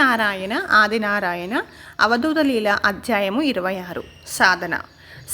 నారాయణ ఆదినారాయణ అవధూతలీల అధ్యాయము ఇరవై ఆరు. సాధన.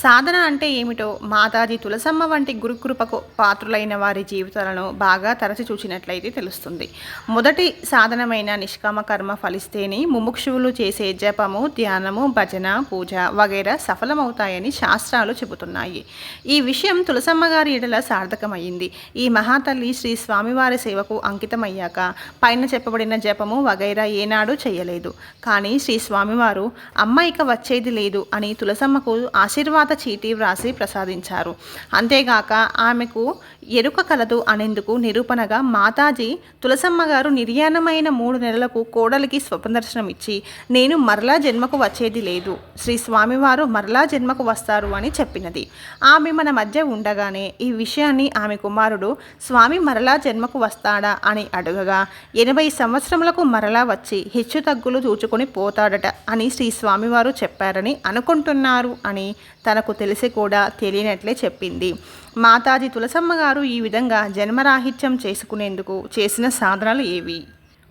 సాధన అంటే ఏమిటో మాతాజీ తులసమ్మ వంటి గురుకృపకు పాత్రులైన వారి జీవితాలను బాగా తరచి చూసినట్లయితే తెలుస్తుంది. మొదటి సాధనమైన నిష్కామ కర్మ ఫలిస్తేనే ముముక్షువులు చేసే జపము ధ్యానము భజన పూజ వగైరా సఫలమవుతాయని శాస్త్రాలు చెబుతున్నాయి. ఈ విషయం తులసమ్మ గారి ఎడల సార్థకమైంది ఈ మహాతల్లి శ్రీ స్వామివారి సేవకు అంకితమయ్యాక పైన చెప్పబడిన జపము వగైరా ఏనాడు చేయలేదు. కానీ శ్రీ స్వామివారు అమ్మ ఇక వచ్చేది లేదు అని తులసమ్మకు ఆశీర్వాద చీటీ వ్రాసి ప్రసాదించారు. అంతేగాక ఆమెకు ఎరుక కలదు అనేందుకు నిరూపణగా మాతాజీ తులసమ్మ గారు నిర్యాణమైన మూడు నెలలకు కోడలికి స్వప్నదర్శనం ఇచ్చి నేను మరలా జన్మకు వచ్చేది లేదు. శ్రీ స్వామివారు మరలా జన్మకు వస్తారు అని చెప్పినది. ఆమె మన మధ్య ఉండగానే ఈ విషయాన్ని ఆమె కుమారుడు స్వామి మరలా జన్మకు వస్తాడా? అని అడగగా ఎనభై సంవత్సరములకు మరలా వచ్చి హెచ్చు తగ్గులు చూచుకొని పోతాడట అని శ్రీ స్వామివారు చెప్పారని అనుకుంటున్నారు అని తనకు తెలిసి కూడా తెలియనట్లే చెప్పింది. మాతాజీ తులసమ్మ గారు ఈ విధంగా జన్మరాహిత్యం చేసుకునేందుకు చేసిన సాధనలు ఏవి?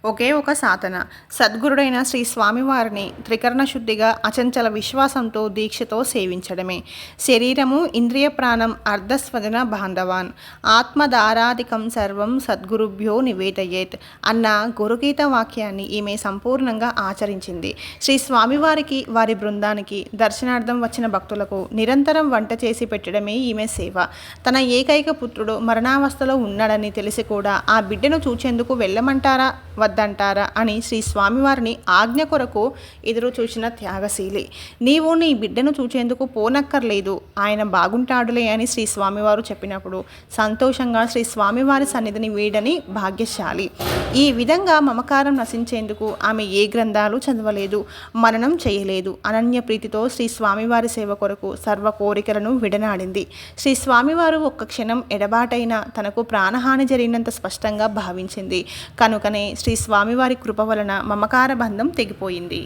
ఒకే ఒక సాధన. సద్గురుడైన శ్రీ స్వామివారిని త్రికరణ శుద్ధిగా అచంచల విశ్వాసంతో దీక్షతో సేవించడమే. శరీరము ఇంద్రియ ప్రాణం అర్ధస్వదన బాంధవాన్. ఆత్మధారాధికం సర్వం సద్గురుభ్యో నివేదయేత్ అన్న గురుగీత వాక్యాన్ని ఈమె సంపూర్ణంగా ఆచరించింది. శ్రీ స్వామివారికి వారి బృందానికి దర్శనార్థం వచ్చిన భక్తులకు నిరంతరం వంట చేసి పెట్టడమే ఈమె సేవ. తన ఏకైక పుత్రుడు మరణావస్థలో ఉన్నాడని తెలిసి కూడా ఆ బిడ్డను చూచేందుకు వెళ్ళమంటారా? వద్దంటారా అని శ్రీ స్వామివారిని ఆజ్ఞ కొరకు ఎదురు చూసిన త్యాగశీలి. నీవు నీ బిడ్డను చూచేందుకు పోనక్కర్లేదు. ఆయన బాగుంటాడులే అని శ్రీ స్వామివారు చెప్పినప్పుడు సంతోషంగా శ్రీ స్వామివారి సన్నిధిని వీడని భాగ్యశాలి. ఈ విధంగా మమకారం నశించేందుకు ఆమె ఏ గ్రంథాలు చదవలేదు మననం చేయలేదు. అనన్య ప్రీతితో శ్రీ స్వామివారి సేవ కొరకు సర్వ కోరికలను విడనాడింది. శ్రీ స్వామివారు ఒక్క క్షణం ఎడబాటైన తనకు ప్రాణహాని జరిగినంత స్పష్టంగా భావించింది. కనుకనే శ్రీ స్వామివారి కృప వలన మమకార బంధం తెగిపోయింది.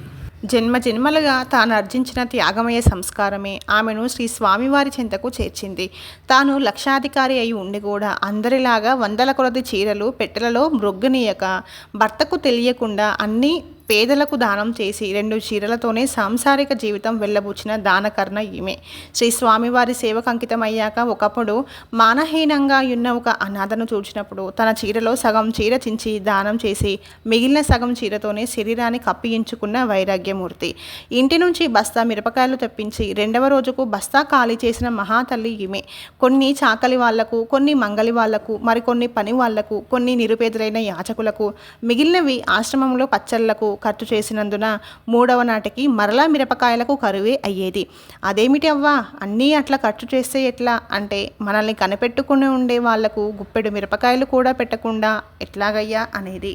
జన్మ జన్మలుగా తాను అర్జించిన త్యాగమయ్యే సంస్కారమే ఆమెను శ్రీ స్వామివారి చెంతకు చేర్చింది. తాను లక్షాధికారి అయి ఉండి కూడా అందరిలాగా వందల కొలది చీరలు పెట్టెలలో మృగ్గనీయక భర్తకు తెలియకుండా అన్నీ పేదలకు దానం చేసి రెండు చీరలతోనే సాంసారిక జీవితం వెళ్ళబుచ్చిన దానకర్ణ ఈమె. శ్రీ స్వామివారి సేవకు అంకితమయ్యాక ఒకప్పుడు మానహీనంగా ఉన్న ఒక అనాథను చూచినప్పుడు తన చీరలో సగం చీర చించి దానం చేసి మిగిలిన సగం చీరతోనే శరీరాన్ని కప్పియించుకున్న వైరాగ్యమూర్తి. ఇంటి నుంచి బస్తా మిరపకాయలు తెప్పించి రెండవ రోజుకు బస్తా ఖాళీ చేసిన మహాతల్లి ఈమె. కొన్ని చాకలి వాళ్ళకు కొన్ని మంగలి వాళ్ళకు మరికొన్ని పని వాళ్ళకు కొన్ని నిరుపేదలైన యాచకులకు మిగిలినవి ఆశ్రమంలో పచ్చళ్ళకు ఖర్చు చేసినందున మూడవ నాటికి మరలా మిరపకాయలకు కరువే అయ్యేది. అదేమిటి అవ్వా? అన్నీ అట్లా ఖర్చు చేస్తే ఎట్లా? అంటే మనల్ని కనిపెట్టుకుని ఉండే వాళ్ళకు గుప్పెడు మిరపకాయలు కూడా పెట్టకుండా ఎట్లాగయ్యా? అనేది.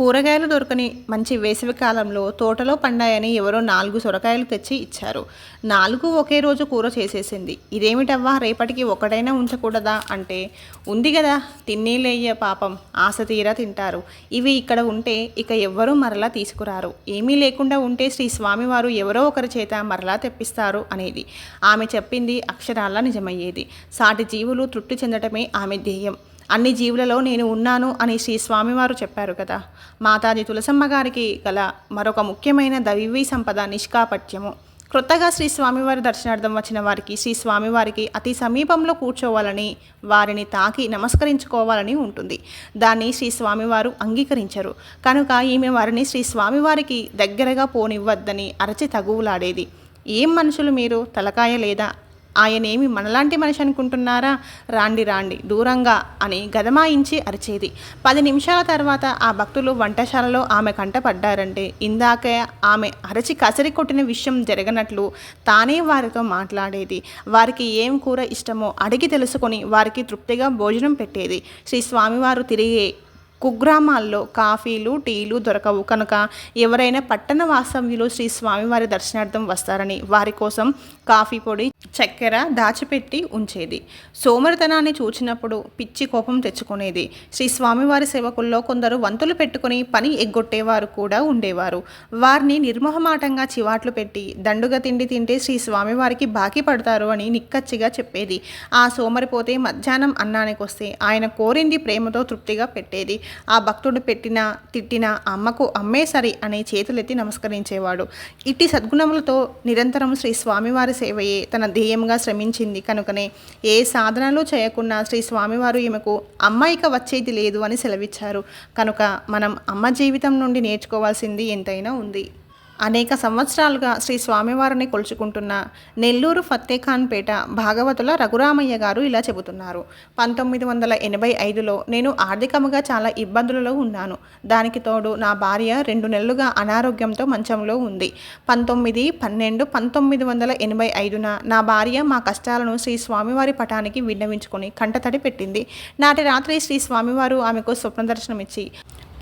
కూరగాయలు దొరకని మంచి వేసవి కాలంలో తోటలో పండాయని ఎవరో నాలుగు సొరకాయలు తెచ్చి ఇచ్చారు. నాలుగు ఒకే రోజు కూర చేసేసింది. ఇదేమిటవ్వా? రేపటికి ఒకటైనా ఉంచకూడదా? అంటే ఉంది కదా తిన్నేలేయ్య పాపం. ఆశ తీరా తింటారు. ఇవి ఇక్కడ ఉంటే ఇక ఎవ్వరూ మరలా తీసుకురారు. ఏమీ లేకుండా ఉంటే శ్రీ స్వామివారు ఎవరో ఒకరి చేత మరలా తెప్పిస్తారు అనేది. ఆమె చెప్పింది అక్షరాల నిజమయ్యేది. సాటి జీవులు తృప్తి చెందటమే ఆమె ధ్యేయం. అన్ని జీవులలో నేను ఉన్నాను అని శ్రీ స్వామివారు చెప్పారు కదా. మాతాజీ తులసమ్మ గారికి గల మరొక ముఖ్యమైన దైవీ సంపద నిష్కాపట్యము. క్రొత్తగా శ్రీ స్వామివారి దర్శనార్థం వచ్చిన వారికి శ్రీ స్వామివారికి అతి సమీపంలో కూర్చోవాలని వారిని తాకి నమస్కరించుకోవాలని ఉంటుంది. దాన్ని శ్రీ స్వామివారు అంగీకరించరు. కనుక ఈమె వారిని శ్రీ స్వామివారికి దగ్గరగా పోనివ్వద్దని అరచి తగువులాడేది. ఏం మనుషులు మీరు? తలకాయ లేదా ఆయనేమి మనలాంటి మనిషి అనుకుంటున్నారా? రాండి రాండి. దూరంగా అని గదమాయించి అరిచేది. పది నిమిషాల తర్వాత ఆ భక్తులు వంటశాలలో ఆమె కంట పడ్డారంటే ఇందాకే ఆమె అరచి కసరి కొట్టిన విషయం జరగనట్లు తానే వారితో మాట్లాడేది. వారికి ఏం కూర ఇష్టమో అడిగి తెలుసుకొని వారికి తృప్తిగా భోజనం పెట్టేది. శ్రీ స్వామివారు తిరిగే కుగ్రామాల్లో కాఫీలు టీలు దొరకవు. కనుక ఎవరైనా పట్టణ వాస్తవ్యులు శ్రీ స్వామివారి దర్శనార్థం వస్తారని వారి కోసం కాఫీ పొడి చక్కెర దాచిపెట్టి ఉంచేది. సోమరితనాన్ని చూచినప్పుడు పిచ్చి కోపం తెచ్చుకునేది. శ్రీ స్వామివారి సేవకుల్లో కొందరు వంతులు పెట్టుకుని పని ఎగ్గొట్టేవారు కూడా ఉండేవారు. వారిని నిర్మోహమాటంగా చివాట్లు పెట్టి దండుగా తిండి తింటే శ్రీ స్వామివారికి బాకీ పడతారు అని నిక్కచ్చిగా చెప్పేది. ఆ సోమరిపోతే మధ్యాహ్నం అన్నానికి వస్తే ఆయన కోరింది ప్రేమతో తృప్తిగా పెట్టేది. ఆ భక్తుడు పెట్టిన తిట్టిన అమ్మకు అమ్మే సరి అనే చేతులెత్తి నమస్కరించేవాడు. ఇట్టి సద్గుణములతో నిరంతరం శ్రీ స్వామివారి సేవయే తన ధ్యేయంగా శ్రమించింది. కనుకనే ఏ సాధనలు చేయకుండా శ్రీ స్వామివారు ఈమెకు అమ్మాయిక వచ్చేది లేదు అని సెలవిచ్చారు. కనుక మనం అమ్మ జీవితం నుండి నేర్చుకోవాల్సింది ఎంతైనా ఉంది. అనేక సంవత్సరాలుగా శ్రీ స్వామివారిని కొలుచుకుంటున్న నెల్లూరు ఫత్తేఖాన్పేట భాగవతుల రఘురామయ్య గారు ఇలా చెబుతున్నారు. పంతొమ్మిది వందల ఎనభై ఐదులో నేను ఆర్థికంగా చాలా ఇబ్బందులలో ఉన్నాను. దానికి తోడు నా భార్య రెండు నెలలుగా అనారోగ్యంతో మంచంలో ఉంది. పంతొమ్మిది పన్నెండు పంతొమ్మిది వందల ఎనభై ఐదున నా భార్య మా కష్టాలను శ్రీ స్వామివారి పటానికి విన్నవించుకొని కంటతడి పెట్టింది. నాటి రాత్రి శ్రీ స్వామివారు ఆమెకు స్వప్న దర్శనమిచ్చి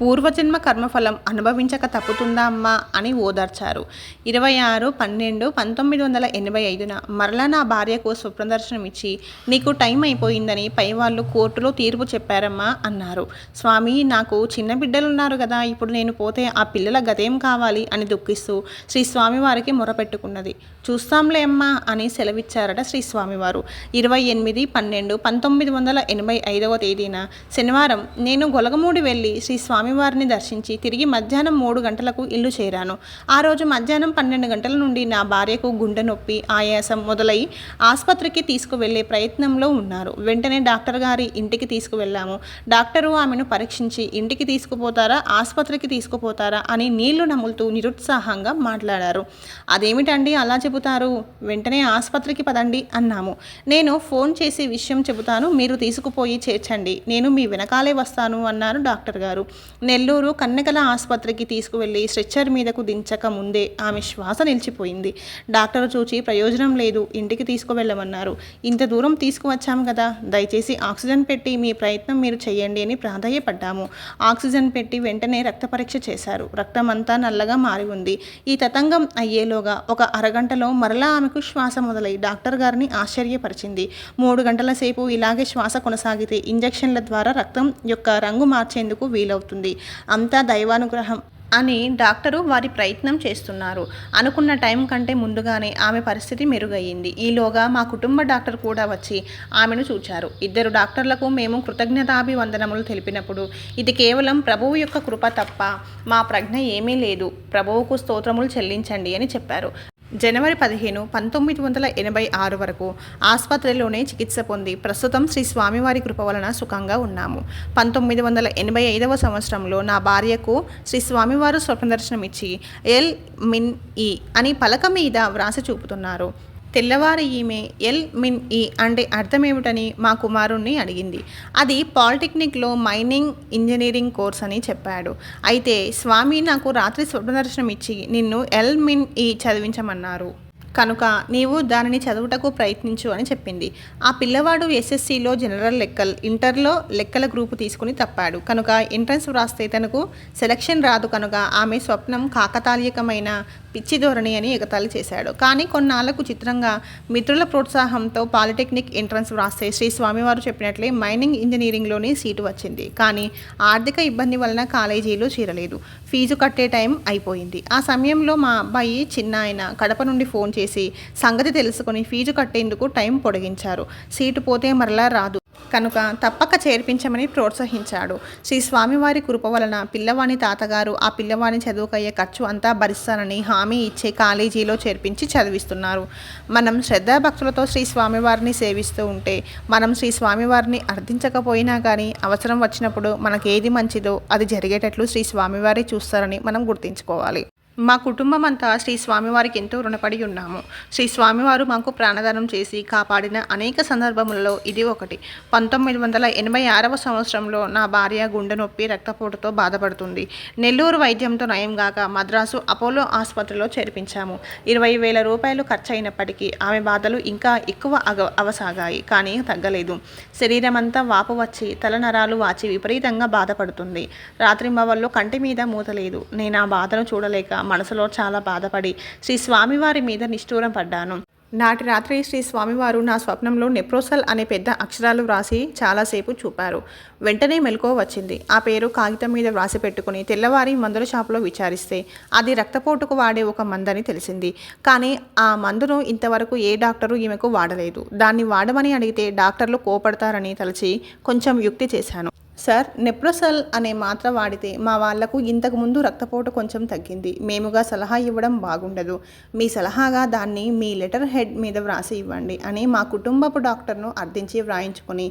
పూర్వజన్మ కర్మఫలం అనుభవించక తప్పుతుందా అమ్మా అని ఓదార్చారు. ఇరవై ఆరు పన్నెండు పంతొమ్మిది వందల ఎనభై ఐదున మరలా నా భార్యకు స్వప్నదర్శనం ఇచ్చి నీకు టైం అయిపోయిందని పైవాళ్ళు కోర్టులో తీర్పు చెప్పారమ్మా అన్నారు. స్వామి నాకు చిన్న బిడ్డలున్నారు కదా ఇప్పుడు నేను పోతే ఆ పిల్లల గతేం కావాలి అని దుఃఖిస్తూ శ్రీ స్వామివారికి మొరపెట్టుకున్నది. చూస్తాంలే అమ్మా అని సెలవిచ్చారట శ్రీ స్వామివారు. ఇరవై ఎనిమిది పన్నెండు పంతొమ్మిది వందల ఎనభై ఐదవ తేదీన శనివారం నేను గొలగమూడి వెళ్ళి శ్రీ స్వామి స్వామివారిని దర్శించి తిరిగి మధ్యాహ్నం మూడు గంటలకు ఇల్లు చేరాను. ఆ రోజు మధ్యాహ్నం పన్నెండు గంటల నుండి నా భార్యకు గుండె నొప్పి ఆయాసం మొదలై ఆసుపత్రికి తీసుకువెళ్ళే ప్రయత్నంలో ఉన్నారు. వెంటనే డాక్టర్ గారి ఇంటికి తీసుకువెళ్ళాము. డాక్టరు ఆమెను పరీక్షించి ఇంటికి తీసుకుపోతారా ఆసుపత్రికి తీసుకుపోతారా అని నీళ్ళు నములుతూ నిరుత్సాహంగా మాట్లాడారు. అదేమిటండి అలా చెబుతారు? వెంటనే ఆసుపత్రికి పదండి అన్నాము. నేను ఫోన్ చేసి విషయం చెబుతాను మీరు తీసుకుపోయి చేర్చండి. నేను మీ వెనకాలే వస్తాను అన్నారు డాక్టర్ గారు. నెల్లూరు కన్నెకల ఆసుపత్రికి తీసుకువెళ్ళి స్ట్రెచ్చర్ మీదకు దించక ముందే ఆమె శ్వాస నిలిచిపోయింది. డాక్టర్ చూచి ప్రయోజనం లేదు ఇంటికి తీసుకువెళ్ళమన్నారు. ఇంత దూరం తీసుకువచ్చాం కదా దయచేసి ఆక్సిజన్ పెట్టి మీ ప్రయత్నం మీరు చేయండి అని ప్రాధాయపడ్డాము. ఆక్సిజన్ పెట్టి వెంటనే రక్త పరీక్ష చేశారు. రక్తం అంతా నల్లగా మారి ఉంది. ఈ తతంగం అయ్యేలోగా ఒక అరగంటలో మరలా ఆమెకు శ్వాస మొదలై డాక్టర్ గారిని ఆశ్చర్యపరిచింది. మూడు గంటల సేపు ఇలాగే శ్వాస కొనసాగితే ఇంజెక్షన్ల ద్వారా రక్తం యొక్క రంగు మార్చేందుకు వీలవుతుంది. అంతా దైవానుగ్రహం అని డాక్టరు వారి ప్రయత్నం చేస్తున్నారు. అనుకున్న టైం కంటే ముందుగానే ఆమె పరిస్థితి మెరుగయ్యింది. ఈలోగా మా కుటుంబ డాక్టర్ కూడా వచ్చి ఆమెను చూచారు. ఇద్దరు డాక్టర్లకు మేము కృతజ్ఞతాభివందనములు తెలిపినప్పుడు ఇది కేవలం ప్రభువు యొక్క కృప తప్ప మా ప్రజ్ఞ ఏమీ లేదు. ప్రభువుకు స్తోత్రములు చెల్లించండి అని చెప్పారు. జనవరి పదిహేను పంతొమ్మిది వందల ఎనభై ఆరు వరకు ఆసుపత్రిలోనే చికిత్స పొంది ప్రస్తుతం శ్రీ స్వామివారి కృప వలన సుఖంగా ఉన్నాము. పంతొమ్మిది వందల ఎనభై ఐదవ సంవత్సరంలో నా భార్యకు శ్రీ స్వామివారు స్వప్నదర్శనం ఇచ్చి ఎల్ మిన్ ఈ అని పలక మీద వ్రాసి చూపుతున్నారు. తెల్లవారి ఈమె ఎల్ మిన్ ఈ అంటే అర్థమేమిటని మా కుమారుణ్ణి అడిగింది. అది పాలిటెక్నిక్లో మైనింగ్ ఇంజనీరింగ్ కోర్స్ అని చెప్పాడు. అయితే స్వామి నాకు రాత్రి స్వప్నదర్శనం ఇచ్చి నిన్ను ఎల్ మిన్ ఈ చదివించమన్నారు. కనుక నీవు దానిని చదువుటకు ప్రయత్నించు అని చెప్పింది. ఆ పిల్లవాడు ఎస్ఎస్సిలో జనరల్ లెక్కలు ఇంటర్లో లెక్కల గ్రూపు తీసుకుని తప్పాడు. కనుక ఎంట్రన్స్ వ్రాస్తే తనకు సెలక్షన్ రాదు కనుక ఆమె స్వప్నం కాకతాళీయకమైన పిచ్చి ధోరణి అని ఎగతాళి చేశాడు. కానీ కొన్నాళ్ళకు చిత్రంగా మిత్రుల ప్రోత్సాహంతో పాలిటెక్నిక్ ఎంట్రన్స్ వ్రాస్తే శ్రీ స్వామివారు చెప్పినట్లే మైనింగ్ ఇంజనీరింగ్లోనే సీటు వచ్చింది. కానీ ఆర్థిక ఇబ్బంది వలన కాలేజీలో చేరలేదు. ఫీజు కట్టే టైం అయిపోయింది. ఆ సమయంలో మా అబ్బాయి చిన్న ఆయన కడప నుండి ఫోన్ చేసి సంగతి తెలుసుకొని ఫీజు కట్టేందుకు టైం పొడిగించారు. సీటు పోతే మరలా రాదు. కనుక తప్పక చేర్పించమని ప్రోత్సహించాడు. శ్రీ స్వామివారి కృప వలన పిల్లవాని తాతగారు ఆ పిల్లవాని చదువుకయ్యే ఖర్చు అంతా భరిస్తానని హామీ ఇచ్చే కాలేజీలో చేర్పించి చదివిస్తున్నారు. మనం శ్రద్ధాభక్తులతో శ్రీ స్వామివారిని సేవిస్తూ ఉంటే మనం శ్రీ స్వామివారిని అర్థించకపోయినా కానీ అవసరం వచ్చినప్పుడు మనకేది మంచిదో అది జరిగేటట్లు శ్రీ స్వామివారి చూస్తారని మనం గుర్తుంచుకోవాలి. మా కుటుంబం అంతా శ్రీ స్వామివారికి ఎంతో రుణపడి ఉన్నాము. శ్రీ స్వామివారు మాకు ప్రాణదానం చేసి కాపాడిన అనేక సందర్భములలో ఇది ఒకటి. పంతొమ్మిది వందల ఎనభై ఆరవ సంవత్సరంలో నా భార్య గుండె నొప్పి రక్తపోటుతో బాధపడుతుంది. నెల్లూరు వైద్యంతో నయం గాక మద్రాసు అపోలో ఆసుపత్రిలో చేర్పించాము. ఇరవై వేల రూపాయలు ఖర్చు అయినప్పటికీ ఆమె బాధలు ఇంకా ఎక్కువ అగ అవసాగాయి కానీ తగ్గలేదు. శరీరం అంతా వాపు వచ్చి తలనరాలు వాచి విపరీతంగా బాధపడుతుంది. రాత్రి మవల్లో కంటి మీద మూత లేదు. నేను ఆ బాధను చూడలేక మనసులో చాలా బాధపడి శ్రీ స్వామివారి మీద నిష్ఠూరం పడ్డాను. నాటి రాత్రి శ్రీ స్వామివారు నా స్వప్నంలో నెప్రోసల్ అనే పెద్ద అక్షరాలు వ్రాసి చాలాసేపు చూపారు. వెంటనే మెలకువ వచ్చింది. ఆ పేరు కాగితం మీద వ్రాసి పెట్టుకుని తెల్లవారి మందుల షాపులో విచారిస్తే అది రక్తపోటుకు వాడే ఒక మందని తెలిసింది. కానీ ఆ మందును ఇంతవరకు ఏ డాక్టరు ఈమెకు వాడలేదు. దాన్ని వాడమని అడిగితే డాక్టర్లు కోపడతారని తలచి కొంచెం యుక్తి చేశాను. సార్ నెప్రోసల్ అనే మాత్ర వాడితే మా వాళ్ళకు ఇంతకుముందు రక్తపోటు కొంచెం తగ్గింది. మేముగా సలహా ఇవ్వడం బాగుండదు. మీ సలహాగా దాన్ని మీ లెటర్ హెడ్ మీద వ్రాసి ఇవ్వండి అని మా కుటుంబపు డాక్టర్ను అర్థించి వ్రాయించుకొని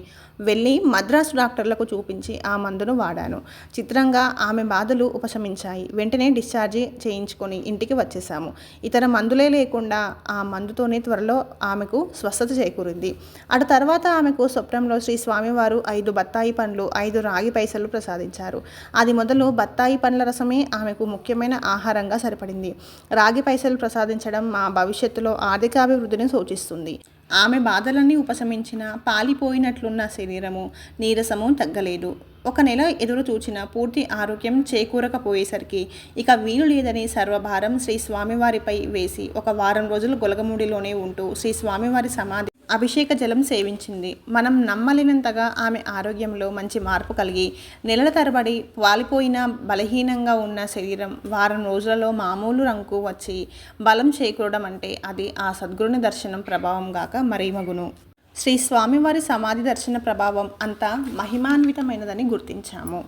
వెళ్ళి మద్రాసు డాక్టర్లకు చూపించి ఆ మందును వాడాను. చిత్రంగా ఆమె బాధలు ఉపశమించాయి. వెంటనే డిశ్చార్జి చేయించుకొని ఇంటికి వచ్చేసాము ఇతర మందులే లేకుండా ఆ మందుతోనే త్వరలో ఆమెకు స్వస్థత చేకూరింది. అటు తర్వాత ఆమెకు స్వప్నంలో శ్రీ స్వామివారు ఐదు బత్తాయి పండ్లు ఐదు రాగి పైసలు ప్రసాదించారు. అది మొదలు బత్తాయి పండ్ల రసమే ఆమెకు ముఖ్యమైన ఆహారంగా సరిపడింది. రాగి పైసలు ప్రసాదించడం మా భవిష్యత్తులో ఆర్థికాభివృద్ధిని సూచిస్తుంది. ఆమె బాధలన్నీ ఉపశమించిన పాలిపోయినట్లున్న శరీరము నీరసము తగ్గలేదు. ఒక నెల ఎదురు చూచిన పూర్తి ఆరోగ్యం చేకూరకపోయేసరికి ఇక వీలు లేదని సర్వభారం శ్రీ స్వామివారిపై వేసి ఒక వారం రోజులు గొలగముడిలోనే ఉంటూ శ్రీ స్వామివారి సమాధి అభిషేక జలం సేవించింది. మనం నమ్మలేనంతగా ఆమె ఆరోగ్యంలో మంచి మార్పు కలిగి నెలల తరబడి వాలిపోయిన బలహీనంగా ఉన్న శరీరం వారం రోజులలో మామూలు రంగు వచ్చి బలం చేకూరడం అంటే అది ఆ సద్గురుని దర్శనం ప్రభావం గాక మరీమగును శ్రీ స్వామివారి సమాధి దర్శన ప్రభావం అంతా మహిమాన్వితమైనదని గుర్తించాము.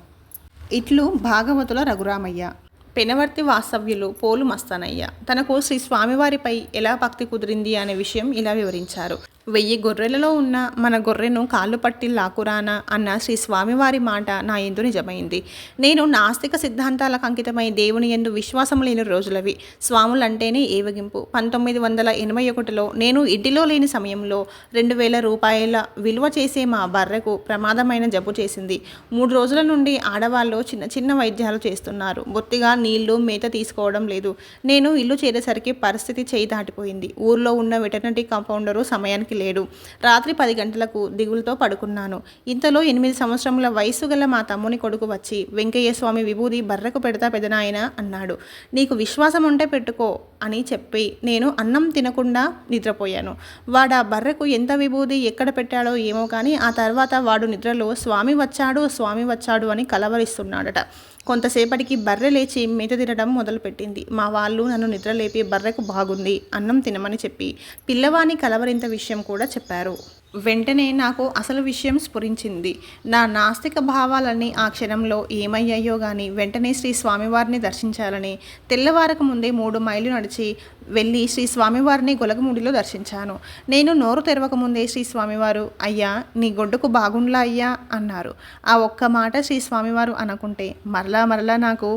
ఇట్లు భాగవతుల రఘురామయ్య. పెనవర్తి వాస్తవ్యులు పోలు మస్తానయ్య. తనకు శ్రీ స్వామివారిపై ఎలా భక్తి కుదిరింది అనే విషయం ఇలా వివరించారు. వెయ్యి గొర్రెలలో ఉన్న మన గొర్రెను కాళ్ళు పట్టి లాకురానా అన్న శ్రీ స్వామివారి మాట నా ఎందు నిజమైంది. నేను నాస్తిక సిద్ధాంతాలకు అంకితమై దేవుని ఎందు విశ్వాసం లేని రోజులవి. స్వాములంటేనే ఏవగింపు. పంతొమ్మిది వందల ఎనభై ఒకటిలో నేను ఇంటిలో లేని సమయంలో రెండు వేల రూపాయల విలువ చేసే మా బర్రెకు ప్రమాదమైన జబ్బు చేసింది. మూడు రోజుల నుండి ఆడవాళ్ళు చిన్న చిన్న వైద్యాలు చేస్తున్నారు. బొత్తిగా నీళ్ళు మేత తీసుకోవడం లేదు. నేను ఇల్లు చేరేసరికి పరిస్థితి చేయి దాటిపోయింది. ఊర్లో ఉన్న వెటర్నరీ కాంపౌండరు సమయానికి లేడు. రాత్రి పది గంటలకు దిగులతో పడుకున్నాను. ఇంతలో ఎనిమిది సంవత్సరముల వయసు గల మా తమ్ముని కొడుకు వచ్చి వెంకయ్య స్వామి విభూది బర్రకు పెడతా పెదనాయన అన్నాడు. నీకు విశ్వాసం ఉంటే పెట్టుకో అని చెప్పి నేను అన్నం తినకుండా నిద్రపోయాను. వాడు ఆ బర్రెకు ఎంత విభూది ఎక్కడ పెట్టాడో ఏమో కానీ ఆ తర్వాత వాడు నిద్రలో స్వామి వచ్చాడు స్వామి వచ్చాడు అని కలవరిస్తున్నాడట. కొంతసేపటికి బర్రె లేచి మేత తినడం మొదలుపెట్టింది. మా వాళ్ళు నన్ను నిద్రలేపి బర్రెకు బాగుంది అన్నం తినమని చెప్పి పిల్లవాని కలవరింత విషయం కూడా చెప్పారు. వెంటనే నాకు అసలు విషయం స్ఫురించింది. నా నాస్తిక భావాలన్నీ ఆ క్షణంలో ఏమయ్యాయో గాని వెంటనే శ్రీ స్వామివారిని దర్శించాలని తెల్లవారక ముందే మూడు మైళ్ళు నడిచి వెళ్ళి శ్రీ స్వామివారిని గొలగముడిలో దర్శించాను. నేను నోరు తెరవక ముందే శ్రీ స్వామివారు అయ్యా నీ గొడ్డుకు బాగుండ్లా అయ్యా అన్నారు. ఆ ఒక్క మాట శ్రీ స్వామివారు అనుకుంటే మరలా మరలా నాకు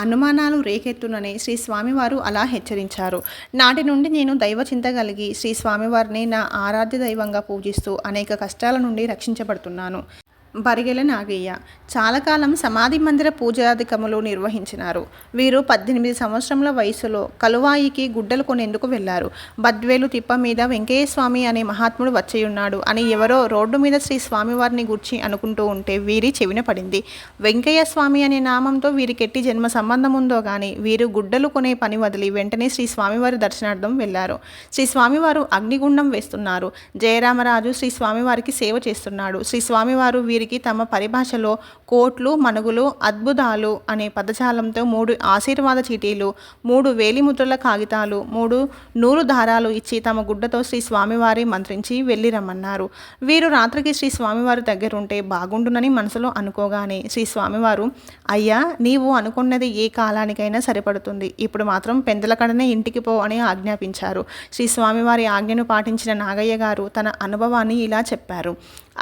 అనుమానాలు రేకెత్తునని శ్రీ స్వామివారు అలా హెచ్చరించారు. నాటి నుండి నేను దైవ చింత కలిగి శ్రీ స్వామివారిని నా ఆరాధ్య దైవంగా పూజిస్తూ అనేక కష్టాల నుండి రక్షించబడుతున్నాను. బరిగెల నాగయ్య. చాలా కాలం సమాధి మందిర పూజాధికములు నిర్వహించినారు. వీరు పద్దెనిమిది సంవత్సరముల వయసులో కలువాయికి గుడ్డలు కొనేందుకు వెళ్ళారు. బద్వేలు తిప్ప మీద వెంకయ్య స్వామి అనే మహాత్ముడు వచ్చేయున్నాడు అని ఎవరో రోడ్డు మీద శ్రీ స్వామివారిని గుర్చి అనుకుంటూ ఉంటే వీరి చెవిన పడింది. వెంకయ్య స్వామి అనే నామంతో వీరికెట్టి జన్మ సంబంధం ఉందో కానీ వీరు గుడ్డలు కొనే పని వదిలి వెంటనే శ్రీ స్వామివారి దర్శనార్థం వెళ్ళారు. శ్రీ స్వామివారు అగ్నిగుండం వేస్తున్నారు. జయరామరాజు శ్రీ స్వామివారికి సేవ చేస్తున్నాడు. శ్రీ స్వామివారు వీరి వీరికి తమ పరిభాషలో కోట్లు మనుగులు అద్భుతాలు అనే పదజాలంతో మూడు ఆశీర్వాద చీటీలు మూడు వేలిముద్రల కాగితాలు మూడు నూలు దారాలు ఇచ్చి తమ గుడ్డతో శ్రీ స్వామివారి మంత్రించి వెళ్ళి రమ్మన్నారు వీరు రాత్రికి శ్రీ స్వామివారి దగ్గరుంటే బాగుండునని మనసులో అనుకోగానే శ్రీ స్వామివారు అయ్యా నీవు అనుకున్నది ఏ కాలానికైనా సరిపడుతుంది. ఇప్పుడు మాత్రం పెందలకడనే ఇంటికి పో అని ఆజ్ఞాపించారు. శ్రీ స్వామివారి ఆజ్ఞను పాటించిన నాగయ్య గారు తన అనుభవాన్ని ఇలా చెప్పారు.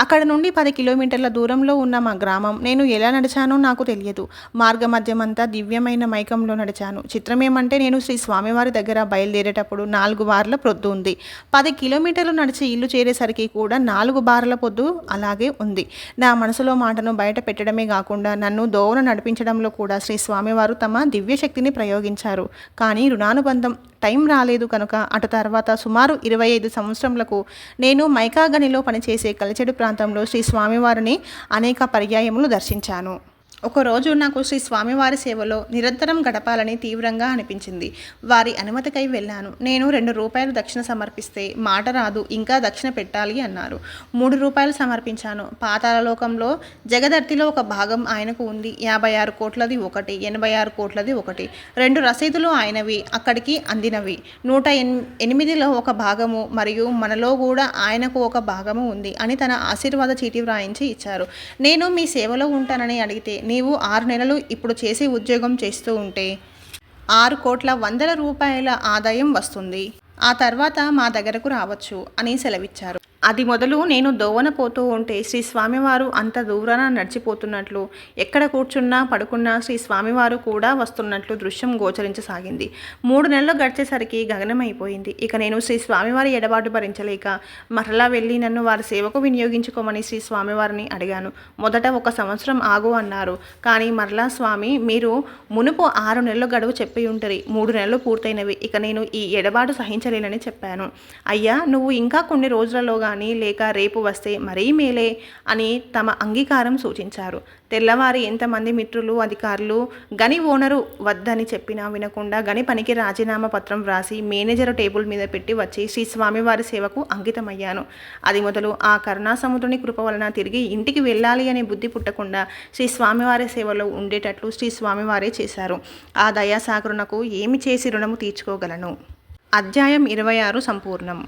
అక్కడ నుండి పది కిలోమీటర్ల దూరంలో ఉన్న మా గ్రామం. నేను ఎలా నడిచానో నాకు తెలియదు. మార్గ మధ్యమంతా దివ్యమైన మైకంలో నడిచాను. చిత్రమేమంటే నేను శ్రీ స్వామివారి దగ్గర బయలుదేరేటప్పుడు నాలుగు బార్ల పొద్దు ఉంది. పది కిలోమీటర్లు నడిచి ఇల్లు చేరేసరికి కూడా నాలుగు బార్ల పొద్దు అలాగే ఉంది. నా మనసులో మాటను బయట పెట్టడమే కాకుండా నన్ను దోవన నడిపించడంలో కూడా శ్రీ స్వామివారు తమ దివ్యశక్తిని ప్రయోగించారు. కానీ రుణానుబంధం టైం రాలేదు కనుక అటు తర్వాత సుమారు ఇరవై ఐదు సంవత్సరములకు నేను మైకాగనిలో పనిచేసే కలిచెడు ప్రాంతంలో శ్రీ స్వామివారిని అనేక పర్యాయములు దర్శించాను. ఒకరోజు నాకు శ్రీ స్వామివారి సేవలో నిరంతరం గడపాలని తీవ్రంగా అనిపించింది. వారి అనుమతికై వెళ్ళాను. నేను రెండు రూపాయలు దక్షిణ సమర్పిస్తే మాట రాదు ఇంకా దక్షిణ పెట్టాలి అన్నారు. మూడు రూపాయలు సమర్పించాను. పాతాళలోకంలో జగదర్తిలో ఒక భాగం ఆయనకు ఉంది. యాభై ఆరు కోట్లది ఒకటి ఎనభై ఆరు కోట్లది ఒకటి. రెండు రసీదులు ఆయనవి అక్కడికి అందినవి. నూట ఎన్ ఎనిమిదిలో ఒక భాగము మరియు మనలో కూడా ఆయనకు ఒక భాగము ఉంది అని తన ఆశీర్వాద చీటి వ్రాయించి ఇచ్చారు. నేను మీ సేవలో ఉంటానని అడిగితే నీవు ఆరు నెలలు ఇప్పుడు చేసే ఉద్యోగం చేస్తూ ఉంటే ఆరు కోట్ల వందల రూపాయల ఆదాయం వస్తుంది. ఆ తర్వాత మా దగ్గరకు రావచ్చు అని సెలవిచ్చారు. అది మొదలు నేను దోవన పోతూ ఉంటే శ్రీ స్వామివారు అంత దూరాన నడిచిపోతున్నట్లు ఎక్కడ కూర్చున్నా పడుకున్నా శ్రీ స్వామివారు కూడా వస్తున్నట్లు దృశ్యం గోచరించసాగింది. మూడు నెలలు గడిచేసరికి గగనమైపోయింది. ఇక నేను శ్రీ స్వామివారి ఎడబాటు భరించలేక మరలా వెళ్ళి నన్ను వారి సేవకు వినియోగించుకోమని శ్రీ స్వామివారిని అడిగాను. మొదట ఒక సంవత్సరం ఆగు అన్నారు. కానీ మరలా స్వామి మీరు మునుపు ఆరు నెలలు గడువు చెప్పి ఉంటరి. మూడు నెలలు పూర్తయినవి. ఇక నేను ఈ ఎడబాటు సహించలేనని చెప్పాను. అయ్యా నువ్వు ఇంకా కొన్ని రోజులలో కానీ లేక రేపు వస్తే మరీ మేలే అని తమ అంగీకారం సూచించారు. తెల్లవారి ఎంతమంది మిత్రులు అధికారులు గని ఓనరు వద్దని చెప్పినా వినకుండా గని పనికి రాజీనామా పత్రం వ్రాసి మేనేజర్ టేబుల్ మీద పెట్టి వచ్చి శ్రీ స్వామివారి సేవకు అంకితమయ్యాను. అది మొదలు ఆ కరుణాసముద్రుని కృప వలన తిరిగి ఇంటికి వెళ్ళాలి అనే బుద్ధి పుట్టకుండా శ్రీ స్వామివారి సేవలో ఉండేటట్లు శ్రీ స్వామివారే చేశారు. ఆ దయాసాగరునకు ఏమి చేసి రుణము తీర్చుకోగలను? అధ్యాయం ఇరవై ఆరు సంపూర్ణం.